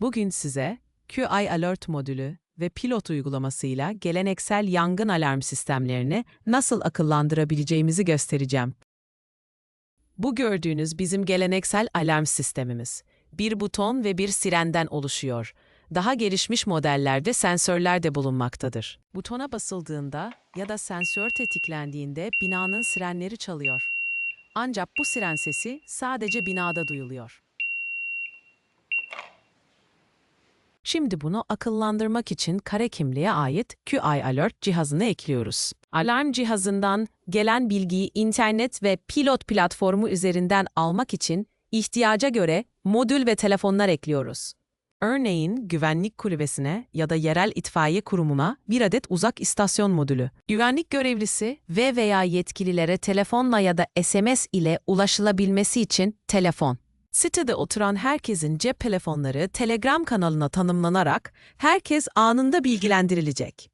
Bugün size QI Alert modülü ve pilot uygulamasıyla geleneksel yangın alarm sistemlerini nasıl akıllandırabileceğimizi göstereceğim. Bu gördüğünüz bizim geleneksel alarm sistemimiz. Bir buton ve bir sirenden oluşuyor. Daha gelişmiş modellerde sensörler de bulunmaktadır. Butona basıldığında ya da sensör tetiklendiğinde binanın sirenleri çalıyor. Ancak bu siren sesi sadece binada duyuluyor. Şimdi bunu akıllandırmak için kare kimliğe ait QI Alert cihazını ekliyoruz. Alarm cihazından gelen bilgiyi internet ve pilot platformu üzerinden almak için ihtiyaca göre modül ve telefonlar ekliyoruz. Örneğin güvenlik kulübesine ya da yerel itfaiye kurumuna bir adet uzak istasyon modülü. Güvenlik görevlisi ve veya yetkililere telefonla ya da SMS ile ulaşılabilmesi için telefon. Sitede oturan herkesin cep telefonları Telegram kanalına tanımlanarak herkes anında bilgilendirilecek.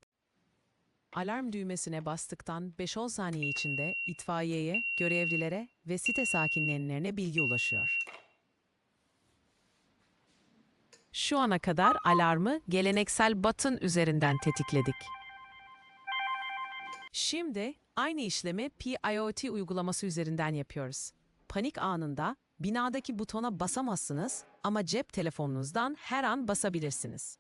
Alarm düğmesine bastıktan 5-10 saniye içinde itfaiyeye, görevlilere ve site sakinlerine bilgi ulaşıyor. Şu ana kadar alarmı geleneksel batın üzerinden tetikledik. Şimdi aynı işlemi PIOT uygulaması üzerinden yapıyoruz. Panik anında binadaki butona basamazsınız ama cep telefonunuzdan her an basabilirsiniz.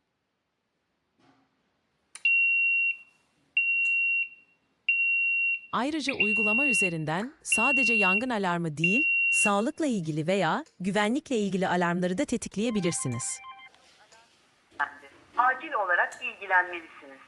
Ayrıca uygulama üzerinden sadece yangın alarmı değil, sağlıkla ilgili veya güvenlikle ilgili alarmları da tetikleyebilirsiniz. Acil olarak ilgilenmelisiniz.